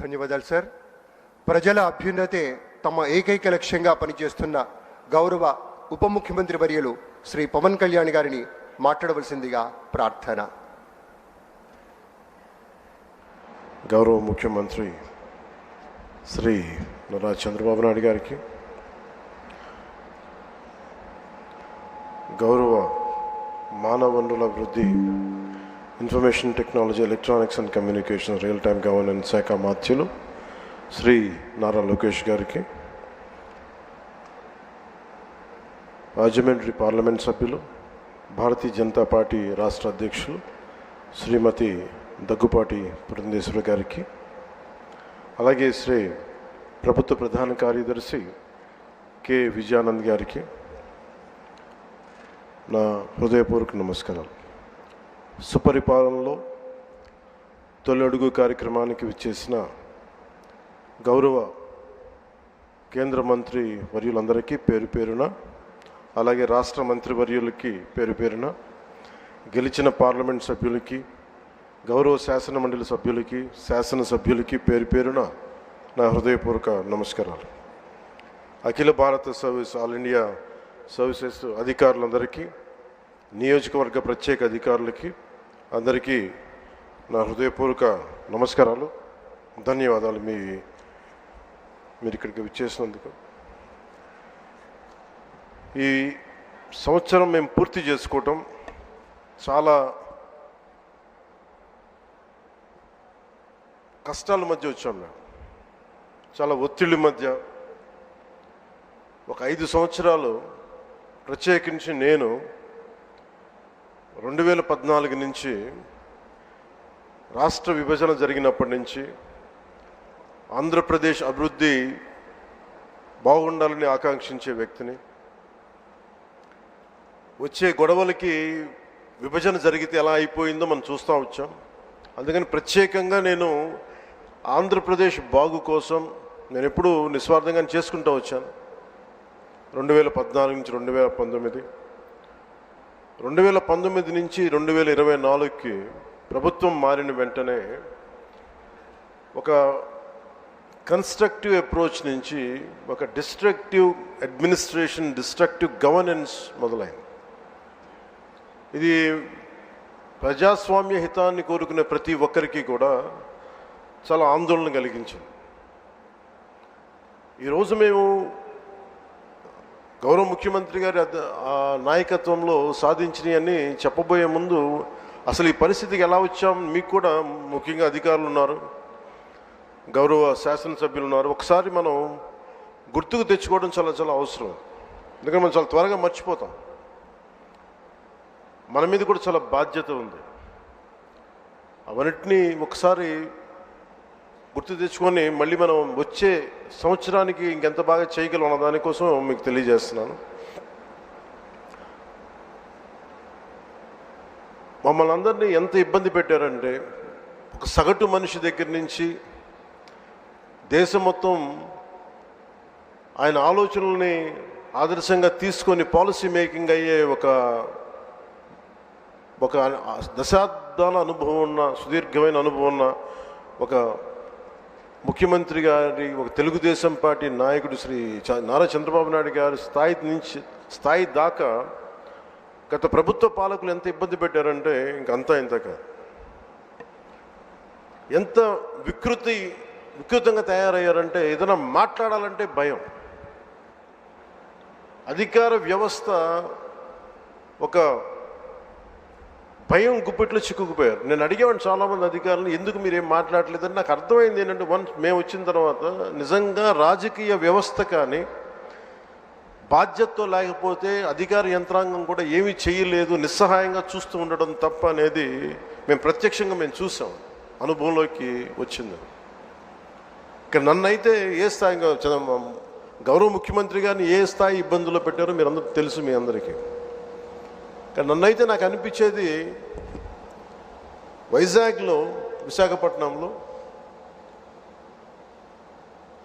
ధన్యవాదాలు సార్. ప్రజల అభ్యున్నతే తమ ఏకైక లక్ష్యంగా పనిచేస్తున్న గౌరవ ఉప ముఖ్యమంత్రి వర్యులు శ్రీ పవన్ కళ్యాణ్ గారిని మాట్లాడవలసిందిగా ప్రార్థన. గౌరవ ముఖ్యమంత్రి శ్రీ నారా చంద్రబాబు నాయుడు గారికి గౌరవ మానవ వనరుల అభివృద్ధి information technology electronics and communication real time governance శాఖ మాధ్యులు శ్రీ నారా లోకేష్ గారికి రాజమండ్రి పార్లమెంట్ సభ్యులు భారతీయ జనతా పార్టీ రాష్ట్ర అధ్యక్షులు శ్రీమతి దగ్గుపాటి పురంధేశ్వరి గారికి అలాగే శ్రీ ప్రభుత్వ ప్రధాన కార్యదర్శి కె. విజయానంద్ గారికి నా హృదయపూర్వక నమస్కారాలు. సుపరిపాలనలో తొలడుగు కార్యక్రమానికి విచ్చేసిన గౌరవ కేంద్ర మంత్రి వర్యులందరికీ పేరు పేరున అలాగే రాష్ట్ర మంత్రి వర్యులకి పేరు పేరున గెలిచిన పార్లమెంట్ సభ్యులకి గౌరవ శాసన మండలి సభ్యులకి శాసన సభ్యులకి పేరు పేరున నా హృదయపూర్వక నమస్కారాలు. అఖిల భారత సర్వీస్ ఆల్ ఇండియా సర్వీసెస్ అధికారులందరికీ నియోజకవర్గ ప్రత్యేక అధికారులకి అందరికీ నా హృదయపూర్వక నమస్కారాలు ధన్యవాదాలు మీ మీరు ఇక్కడికి విచ్చేసినందుకు. ఈ సంవత్సరం మేము పూర్తి చేసుకోవటం చాలా కష్టాల మధ్య వచ్చాం మేము. చాలా ఒత్తిడి మధ్య ఒక ఐదు సంవత్సరాలు ప్రత్యేకించి నేను రెండు వేల పద్నాలుగు నుంచి రాష్ట్ర విభజన జరిగినప్పటి నుంచి ఆంధ్రప్రదేశ్ అభివృద్ధి బాగుండాలని ఆకాంక్షించే వ్యక్తిని. వచ్చే గొడవలకి విభజన జరిగితే ఎలా అయిపోయిందో మనం చూస్తూ వచ్చాం. అందుకని ప్రత్యేకంగా నేను ఆంధ్రప్రదేశ్ బాగు కోసం నేను ఎప్పుడూ నిస్వార్థంగా చేసుకుంటూ వచ్చాను. రెండు వేల పద్నాలుగు నుంచి రెండు వేల పంతొమ్మిది రెండు వేల పంతొమ్మిది నుంచి రెండు వేల ఇరవై నాలుగుకి ప్రభుత్వం మారిన వెంటనే ఒక కన్స్ట్రక్టివ్ అప్రోచ్ నుంచి ఒక డిస్ట్రక్టివ్ అడ్మినిస్ట్రేషన్ డిస్ట్రక్టివ్ గవర్నెన్స్ మొదలైంది. ఇది ప్రజాస్వామ్య హితాన్ని కోరుకునే ప్రతి ఒక్కరికి కూడా చాలా ఆందోళన కలిగించింది. ఈరోజు మేము గౌరవ ముఖ్యమంత్రి గారి ఆ నాయకత్వంలో సాధించినవన్నీ చెప్పబోయే ముందు అసలు ఈ పరిస్థితికి ఎలా వచ్చాం మీకు కూడా ముఖ్యంగా అధికారులు ఉన్నారు గౌరవ శాసనసభ్యులు ఉన్నారు. ఒకసారి మనం గుర్తుకు తెచ్చుకోవడం చాలా చాలా అవసరం. ఎందుకంటే మనం చాలా త్వరగా మర్చిపోతాం. మన మీద కూడా చాలా బాధ్యత ఉంది. అవన్నిటినీ ఒకసారి గుర్తు తెచ్చుకొని మళ్ళీ మనం వచ్చే సంవత్సరానికి ఇంకెంత బాగా చేయగలం అన్న దానికోసం మీకు తెలియజేస్తున్నాను. మమ్మల్ని అందరినీ ఎంత ఇబ్బంది పెట్టారంటే ఒక సగటు మనిషి దగ్గర నుంచి దేశం మొత్తం ఆయన ఆలోచనల్ని ఆదర్శంగా తీసుకొని పాలసీ మేకింగ్ అయ్యే ఒక ఒక దశాబ్దాల అనుభవం ఉన్న సుదీర్ఘమైన అనుభవం ఉన్న ఒక ముఖ్యమంత్రి గారి ఒక తెలుగుదేశం పార్టీ నాయకుడు శ్రీ చ- నారా చంద్రబాబు నాయుడు గారి స్థాయి నుంచి స్థాయి దాకా గత ప్రభుత్వ పాలకులు ఎంత ఇబ్బంది పెట్టారంటే ఇంకంతా ఇంతక ఎంత వికృతి వికృతంగా తయారయ్యారంటే ఏదైనా మాట్లాడాలంటే భయం. అధికార వ్యవస్థ ఒక భయం గుప్పెట్లో చిక్కుకుపోయారు. నేను అడిగేవాడిని చాలామంది అధికారులు ఎందుకు మీరేం మాట్లాడలేదని నాకు అర్థమైంది ఏంటంటే వన్స్ మేము వచ్చిన తర్వాత నిజంగా రాజకీయ వ్యవస్థ కానీ బాధ్యతతో లేకపోతే అధికార యంత్రాంగం కూడా ఏమీ చేయలేదు నిస్సహాయంగా చూస్తూ ఉండడం తప్ప అనేది మేము ప్రత్యక్షంగా మేము చూసాం. అనుభవంలోకి వచ్చింది. ఇక నన్నైతే ఏ స్థాయిగా గౌరవ ముఖ్యమంత్రి గారిని ఏ స్థాయి ఇబ్బందుల్లో పెట్టారో మీరు అందరూ తెలుసు మీ అందరికీ. కానీ నన్నైతే నాకు అనిపించేది వైజాగ్లో విశాఖపట్నంలో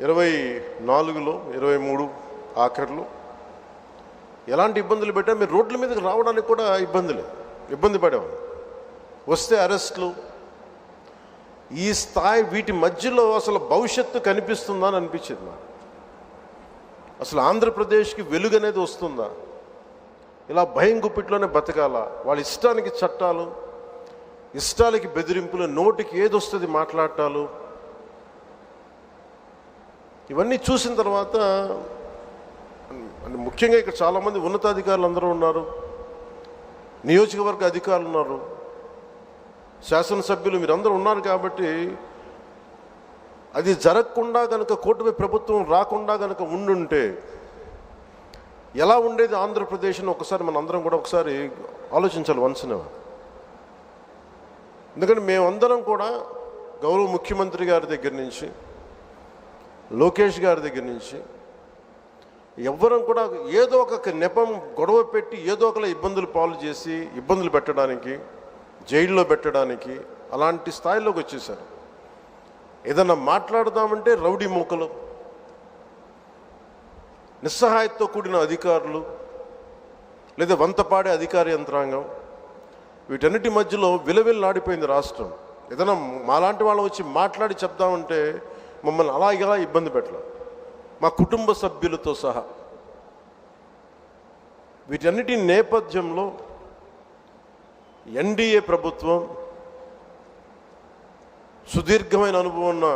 ఇరవై నాలుగులో ఇరవై మూడు ఆఖరిలో ఎలాంటి ఇబ్బందులు పెట్టా? మీరు రోడ్ల మీదకి రావడానికి కూడా ఇబ్బందులు ఇబ్బంది పడేవాళ్ళు. వస్తే అరెస్ట్లు. ఈ స్థాయి వీటి మధ్యలో అసలు భవిష్యత్తు కనిపిస్తుందా అని అనిపించింది నాకు. అసలు ఆంధ్రప్రదేశ్కి వెలుగు అనేది వస్తుందా? ఇలా భయం గుప్పిట్లోనే బతకాల. వాళ్ళ ఇష్టానికి చట్టాలు ఇష్టాలకి బెదిరింపులు నోటికి ఏది వస్తుంది మాట్లాడటాలు. ఇవన్నీ చూసిన తర్వాత ముఖ్యంగా ఇక్కడ చాలామంది ఉన్నతాధికారులు అందరూ ఉన్నారు. నియోజకవర్గ అధికారులు ఉన్నారు. శాసనసభ్యులు మీరందరూ ఉన్నారు కాబట్టి అది జరగకుండా గనుక కూటమి ప్రభుత్వం రాకుండా కనుక ఉండుంటే ఎలా ఉండేది ఆంధ్రప్రదేశ్ని ఒకసారి మనందరం కూడా ఒకసారి ఆలోచించాలి వన్సిన ఎందుకంటే మేమందరం కూడా గౌరవ ముఖ్యమంత్రి గారి దగ్గర నుంచి లోకేష్ గారి దగ్గర నుంచి ఎవ్వరం కూడా ఏదో ఒక నెపం గొడవ పెట్టి ఏదో ఒకలా ఇబ్బందులు పాలు చేసి ఇబ్బందులు పెట్టడానికి జైల్లో పెట్టడానికి అలాంటి స్థాయిలోకి వచ్చేసారు. ఏదన్నా మాట్లాడదామంటే రౌడీ మూకలు. నిస్సహాయతతో కూడిన అధికారులు లేదా వంతపాడే అధికార యంత్రాంగం వీటన్నిటి మధ్యలో విలవిల్లాడిపోయింది రాష్ట్రం. ఏదైనా మాలాంటి వాళ్ళం వచ్చి మాట్లాడి చెప్దామంటే మమ్మల్ని అలా ఇలా ఇబ్బంది పెట్టలేదు మా కుటుంబ సభ్యులతో సహా. వీటన్నిటి నేపథ్యంలో ఎన్డీఏ ప్రభుత్వం సుదీర్ఘమైన అనుభవం ఉన్న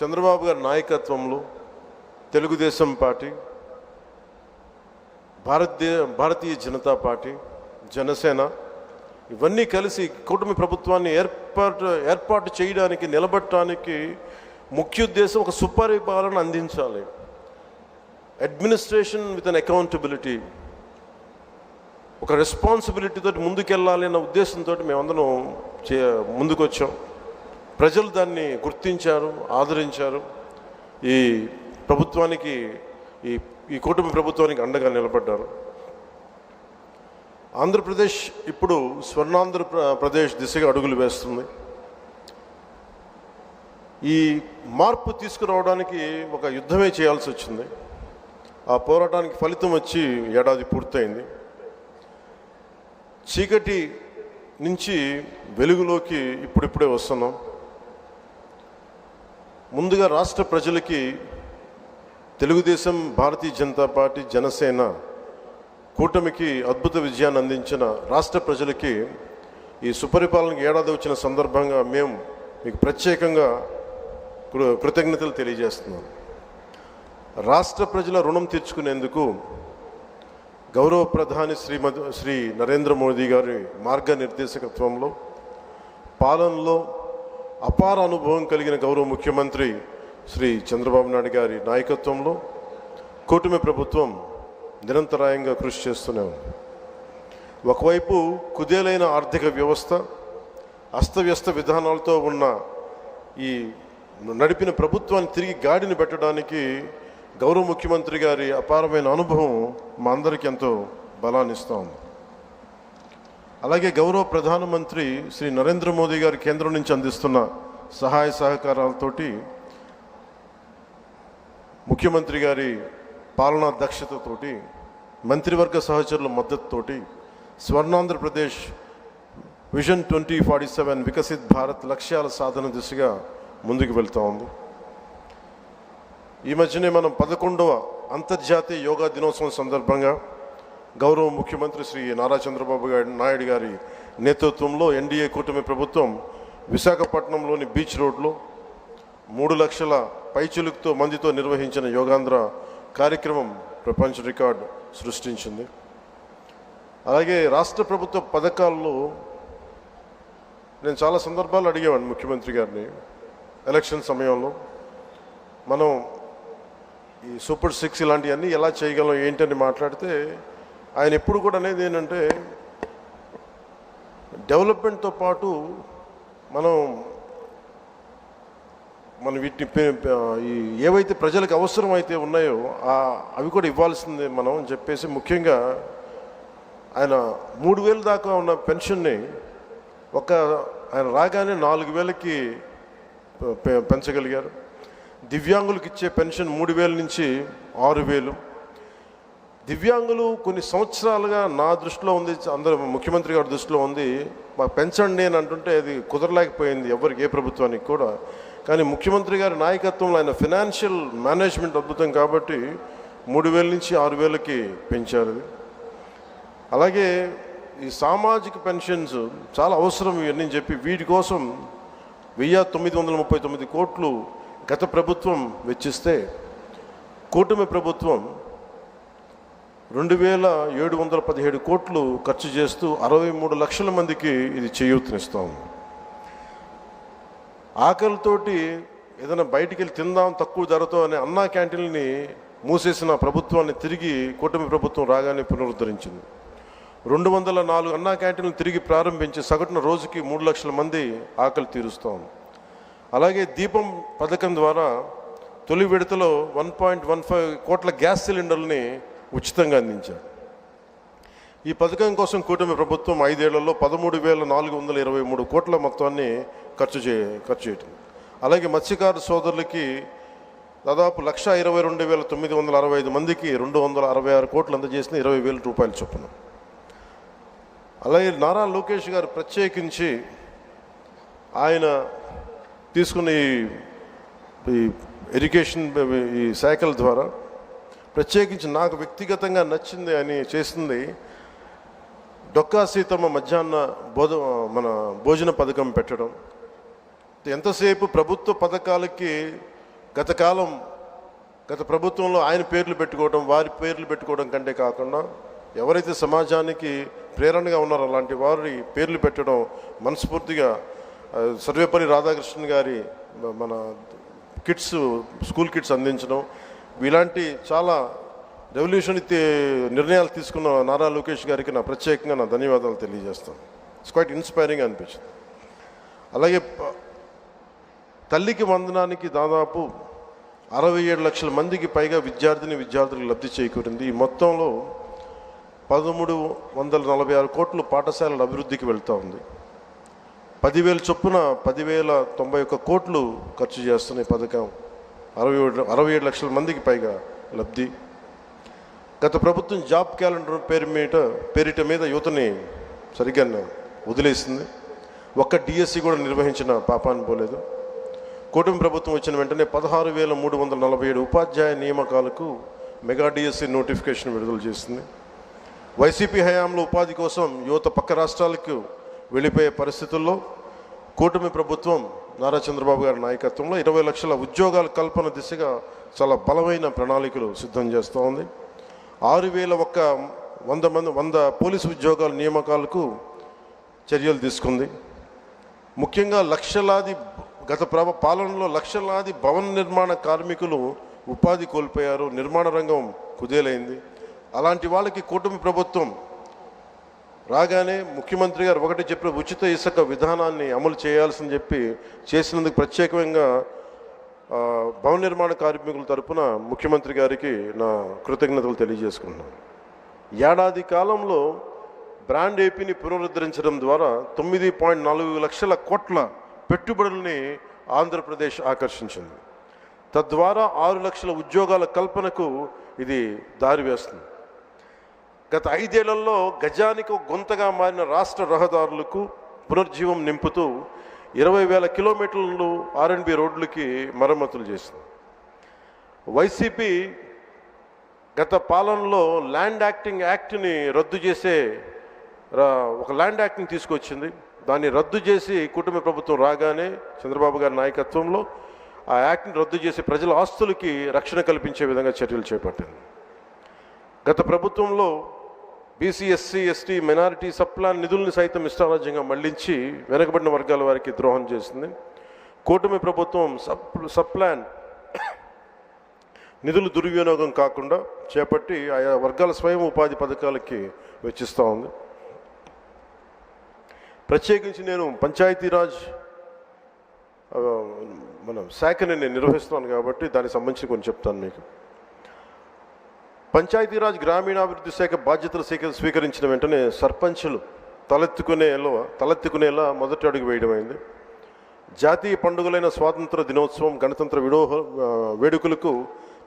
చంద్రబాబు గారి నాయకత్వంలో తెలుగుదేశం పార్టీ భారతీయ భారతీయ జనతా పార్టీ జనసేన ఇవన్నీ కలిసి కూటమి ప్రభుత్వాన్ని ఏర్పాటు ఏర్పాటు చేయడానికి నిలబట్టడానికి ముఖ్య ఉద్దేశం ఒక సుపరిపాలన అందించాలి. అడ్మినిస్ట్రేషన్ విత్ అన్ అకౌంటబిలిటీ ఒక రెస్పాన్సిబిలిటీ తోటి ముందుకెళ్ళాలి అన్న ఉద్దేశంతో మేమందరం చే ముందుకొచ్చాం. ప్రజలు దాన్ని గుర్తించారు ఆదరించారు. ఈ ప్రభుత్వానికి ఈ ఈ కూటమి ప్రభుత్వానికి అండగా నిలబడ్డారు. ఆంధ్రప్రదేశ్ ఇప్పుడు స్వర్ణాంధ్ర ప్రదేశ్ దిశగా అడుగులు వేస్తుంది. ఈ మార్పు తీసుకురావడానికి ఒక యుద్ధమే చేయాల్సి వచ్చింది. ఆ పోరాటానికి ఫలితం వచ్చి ఏడాది పూర్తయింది. చీకటి నుంచి వెలుగులోకి ఇప్పుడిప్పుడే వస్తున్నాం. ముందుగా రాష్ట్ర ప్రజలకి తెలుగుదేశం భారతీయ జనతా పార్టీ జనసేన కూటమికి అద్భుత విజయాన్ని అందించిన రాష్ట్ర ప్రజలకి ఈ సుపరిపాలనకి ఏడాది వచ్చిన సందర్భంగా మేము మీకు ప్రత్యేకంగా కృతజ్ఞతలు తెలియజేస్తున్నాం. రాష్ట్ర ప్రజల రుణం తీర్చుకునేందుకు గౌరవ ప్రధాని శ్రీమతి శ్రీ నరేంద్ర మోదీ గారి మార్గనిర్దేశకత్వంలో పాలనలో అపార అనుభవం కలిగిన గౌరవ ముఖ్యమంత్రి శ్రీ చంద్రబాబు నాయుడు గారి నాయకత్వంలో కూటమి ప్రభుత్వం నిరంతరాయంగా కృషి చేస్తూనే ఉంది. ఒకవైపు కుదేలైన ఆర్థిక వ్యవస్థ అస్తవ్యస్త విధానాలతో ఉన్న ఈ నడిపిన ప్రభుత్వాన్ని తిరిగి గాడిని పెట్టడానికి గౌరవ ముఖ్యమంత్రి గారి అపారమైన అనుభవం మా అందరికీ ఎంతో బలాన్ని ఉంది. అలాగే గౌరవ ప్రధానమంత్రి శ్రీ నరేంద్ర మోదీ గారి కేంద్రం నుంచి అందిస్తున్న సహాయ సహకారాలతోటి ముఖ్యమంత్రి గారి పాలనా దక్షతతోటి మంత్రివర్గ సహచరుల మద్దతుతోటి Swarnandhra Pradesh vision twenty forty seven Viksit Bharat లక్ష్యాల సాధన దిశగా ముందుకు వెళ్తూ ఉంది. ఈ మధ్యనే మనం పదకొండవ అంతర్జాతీయ యోగా దినోత్సవం సందర్భంగా గౌరవ ముఖ్యమంత్రి శ్రీ నారా చంద్రబాబు గారి నాయుడు గారి నేతృత్వంలో ఎన్డీఏ కూటమి ప్రభుత్వం విశాఖపట్నంలోని బీచ్ రోడ్లో మూడు లక్షల పైచులుకుతో మందితో నిర్వహించిన యోగాంధ్ర కార్యక్రమం ప్రపంచ రికార్డ్ సృష్టించింది. అలాగే రాష్ట్ర ప్రభుత్వ పథకాల్లో నేను చాలా సందర్భాలు అడిగేవాడిని ముఖ్యమంత్రి గారిని. ఎలక్షన్ సమయంలో మనం ఈ సూపర్ సిక్స్ ఇలాంటివన్నీ ఎలా చేయగలం ఏంటని మాట్లాడితే ఆయన ఎప్పుడు కూడా అనేది ఏంటంటే డెవలప్మెంట్తో పాటు మనం మనం వీటిని ఏవైతే ప్రజలకు అవసరం అయితే ఉన్నాయో ఆ అవి కూడా ఇవ్వాల్సిందే మనం అని చెప్పేసి ముఖ్యంగా ఆయన మూడు వేలు దాకా ఉన్న పెన్షన్ని ఒక ఆయన రాగానే నాలుగు వేలకి పె- పెంచగలిగారు. దివ్యాంగులకు ఇచ్చే పెన్షన్ మూడు వేల నుంచి ఆరు వేలు. దివ్యాంగులు కొన్ని సంవత్సరాలుగా నా దృష్టిలో ఉంది అందరు ముఖ్యమంత్రి గారి దృష్టిలో ఉంది మాకు పెంచండి అని అంటుంటే అది కుదరలేకపోయింది ఎవరికి ఏ ప్రభుత్వానికి కూడా. కానీ ముఖ్యమంత్రి గారి నాయకత్వంలో ఆయన ఫినాన్షియల్ మేనేజ్మెంట్ అద్భుతం కాబట్టి మూడు వేల నుంచి ఆరు వేలకి పెంచారు. అలాగే ఈ సామాజిక పెన్షన్స్ చాలా అవసరం ఇవన్నీ చెప్పి వీటి కోసం వెయ్యి తొమ్మిది వందల ముప్పై తొమ్మిది కోట్లు గత ప్రభుత్వం వెచ్చిస్తే కూటమి ప్రభుత్వం రెండు వేల ఏడు వందల పదిహేడు కోట్లు ఖర్చు చేస్తూ అరవై మూడు లక్షల మందికి ఇది చేయూతనిస్తాం. ఆకలితోటి ఏదైనా బయటికి వెళ్ళి తిందాం తక్కువ ధరతో అనే అన్నా క్యాంటీన్ని మూసేసిన ప్రభుత్వాన్ని తిరిగి కూటమి ప్రభుత్వం రాగానే పునరుద్ధరించింది. రెండు వందల నాలుగు అన్నా క్యాంటీన్లు తిరిగి ప్రారంభించి సగటున రోజుకి మూడు లక్షల మంది ఆకలి తీరుస్తాం అలాగే దీపం పథకం ద్వారా తొలి విడతలో వన్ పాయింట్ వన్ ఫైవ్ కోట్ల గ్యాస్ సిలిండర్ని ఉచితంగా అందించారు. ఈ పథకం కోసం కూటమి ప్రభుత్వం ఐదేళ్ళలో పదమూడు వేల నాలుగు వందల ఇరవై మూడు కోట్ల మొత్తాన్ని ఖర్చు చే ఖర్చు చేయటం. అలాగే మత్స్యకారు సోదరులకి దాదాపు లక్ష ఇరవై రెండు వేల తొమ్మిది వందల అరవై ఐదు మందికి రెండు వందల అరవై ఆరు కోట్లు అందజేసిన ఇరవై వేల రూపాయలు చొప్పున. అలాగే నారా లోకేష్ గారు ప్రత్యేకించి ఆయన తీసుకున్న ఈ ఎడ్యుకేషన్ ఈ శాఖల ద్వారా ప్రత్యేకించి నాకు వ్యక్తిగతంగా నచ్చింది అని చేసింది డొక్కా సీతమ్మ మధ్యాహ్న బోధ మన భోజన పథకం పెట్టడం. ఎంతసేపు ప్రభుత్వ పథకాలకి గత కాలం గత ప్రభుత్వంలో ఆయన పేర్లు పెట్టుకోవడం వారి పేర్లు పెట్టుకోవడం కంటే కాకుండా ఎవరైతే సమాజానికి ప్రేరణగా ఉన్నారో అలాంటి వారి పేర్లు పెట్టడం మనస్ఫూర్తిగా సర్వేపల్లి రాధాకృష్ణన్ గారి మన కిట్స్ స్కూల్ కిట్స్ అందించడం. ఇలాంటి చాలా రెవల్యూషన్ నిర్ణయాలు తీసుకున్న నారా లోకేష్ గారికి నా ప్రత్యేకంగా నా ధన్యవాదాలు తెలియజేస్తాను. ఇట్స్ క్వైట్ ఇన్స్పైరింగ్ అనిపించింది. అలాగే తల్లికి వందనానికి దాదాపు అరవై ఏడు లక్షల మందికి పైగా విద్యార్థిని విద్యార్థులకు లబ్ధి చేకూరింది. ఈ మొత్తంలో పదమూడు వందల నలభై ఆరు కోట్లు పాఠశాలల అభివృద్ధికి వెళ్తూ ఉంది. పదివేల చొప్పున పదివేల తొంభై ఒక్క కోట్లు ఖర్చు చేస్తున్న ఈ పథకం అరవై ఏడు అరవై ఏడు లక్షల మందికి పైగా లబ్ధి గత ప్రభుత్వం జాబ్ క్యాలెండర్ పేరు మీద పేరిట మీద యువతని సరిగ్గా వదిలేసింది. ఒక్క డిఎస్సి కూడా నిర్వహించిన పాపాన్ని పోలేదు. కూటమి ప్రభుత్వం వచ్చిన వెంటనే పదహారు వేల మూడు వందల నలభై ఏడు ఉపాధ్యాయ నియామకాలకు మెగా డిఎస్సి నోటిఫికేషన్ విడుదల చేసింది. వైసీపీ హయాంలో ఉపాధి కోసం యువత పక్క రాష్ట్రాలకు వెళ్ళిపోయే పరిస్థితుల్లో కూటమి ప్రభుత్వం నారా చంద్రబాబు గారి నాయకత్వంలో ఇరవై లక్షల ఉద్యోగాల కల్పన దిశగా చాలా బలమైన ప్రణాళికలు సిద్ధం చేస్తూ ఉంది ఆరు వేల ఒక్క వంద మంది వంద పోలీసు ఉద్యోగాల నియామకాలకు చర్యలు తీసుకుంది. ముఖ్యంగా లక్షలాది గత ప్రభ పాలనలో లక్షలాది భవన నిర్మాణ కార్మికులు ఉపాధి కోల్పోయారు నిర్మాణ రంగం కుదేలైంది. అలాంటి వాళ్ళకి కూటమి ప్రభుత్వం రాగానే ముఖ్యమంత్రి గారు ఒకటి చెప్పిన ఉచిత ఇసుక విధానాన్ని అమలు చేయాల్సింది చెప్పి చేసినందుకు ప్రత్యేకంగా భవన నిర్మాణ కార్మికుల తరపున ముఖ్యమంత్రి గారికి నా కృతజ్ఞతలు తెలియజేసుకుంటున్నాను. ఏడాది కాలంలో బ్రాండ్ ఏపీని పునరుద్ధరించడం ద్వారా తొమ్మిది పాయింట్ నాలుగు లక్షల కోట్ల పెట్టుబడుల్ని ఆంధ్రప్రదేశ్ ఆకర్షించింది. తద్వారా ఆరు లక్షల ఉద్యోగాల కల్పనకు ఇది దారి వేస్తుంది. గత ఐదేళ్ళలో గజానికి గొంతగా మారిన రాష్ట్ర రహదారులకు పునర్జీవం నింపుతూ ఇరవై వేల కిలోమీటర్లు ఆర్ఎండ్బి రోడ్లకి మరమ్మతులు చేసింది. వైసీపీ గత పాలనలో ల్యాండ్ యాక్టింగ్ యాక్ట్ని రద్దు చేసే రా- ఒక ల్యాండ్ యాక్ట్ని తీసుకొచ్చింది. దాన్ని రద్దు చేసి కూటమి ప్రభుత్వం రాగానే చంద్రబాబు గారి నాయకత్వంలో ఆ యాక్ట్ని రద్దు చేసి ప్రజల ఆస్తులకి రక్షణ కల్పించే విధంగా చర్యలు చేపట్టింది. గత ప్రభుత్వంలో BC SC ST minority sub plan నిధుల్ని సైతం ఇష్టారాజ్యంగా మళ్ళించి వెనకబడిన వర్గాల వారికి ద్రోహం చేసింది. కూటమి ప్రభుత్వం సప్ సప్లాన్ నిధులు దుర్వినియోగం కాకుండా చేపట్టి ఆయా వర్గాల స్వయం ఉపాధి పథకాలకి వెచ్చిస్తూ ఉంది. ప్రత్యేకించి నేను పంచాయతీరాజ్ మన శాఖని నేను నిర్వహిస్తున్నాను కాబట్టి దానికి సంబంధించి కొంచెం చెప్తాను మీకు. పంచాయతీరాజ్ గ్రామీణాభివృద్ధి శాఖ బాధ్యతలు స్వీకరించిన వెంటనే సర్పంచులు తలెత్తుకునేలో తలెత్తుకునేలా మొదటి అడుగు వేయడమైంది జాతీయ పండుగలైన స్వాతంత్ర దినోత్సవం గణతంత్ర విడోహ వేడుకలకు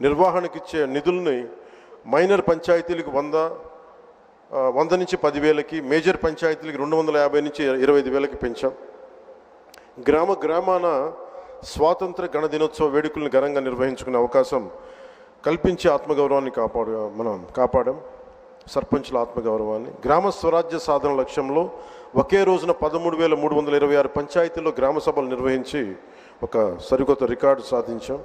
నిర్వహణకిచ్చే నిధుల్ని మైనర్ పంచాయతీలకు వంద వంద నుంచి పదివేలకి మేజర్ పంచాయతీలకి రెండు వందల యాభై నుంచి ఇరవై ఐదు వేలకి పెంచాం. గ్రామ గ్రామాన స్వాతంత్ర గణ దినోత్సవ వేడుకలను ఘనంగా నిర్వహించుకునే అవకాశం కల్పించి ఆత్మగౌరవాన్ని కాపాడు మనం కాపాడాం. సర్పంచుల ఆత్మగౌరవాన్ని. గ్రామ స్వరాజ్య సాధన లక్ష్యంలో ఒకే రోజున పదమూడు వేల మూడు వందల ఇరవై ఆరు పంచాయతీల్లో గ్రామ సభలు నిర్వహించి ఒక సరికొత్త రికార్డు సాధించాం.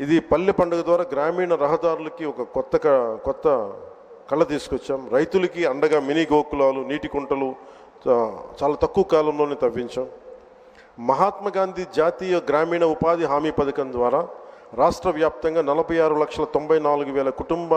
ఇది పల్లె పండుగ ద్వారా గ్రామీణ రహదారులకి ఒక కొత్త కొత్త కళ తీసుకొచ్చాం. రైతులకి అండగా మినీ గోకులాలు నీటి కుంటలు చాలా తక్కువ కాలంలోనే తవ్వించాం. మహాత్మా గాంధీ జాతీయ గ్రామీణ ఉపాధి హామీ పథకం ద్వారా రాష్ట్ర వ్యాప్తంగా నలభై ఆరు లక్షల తొంభై నాలుగు వేల కుటుంబాల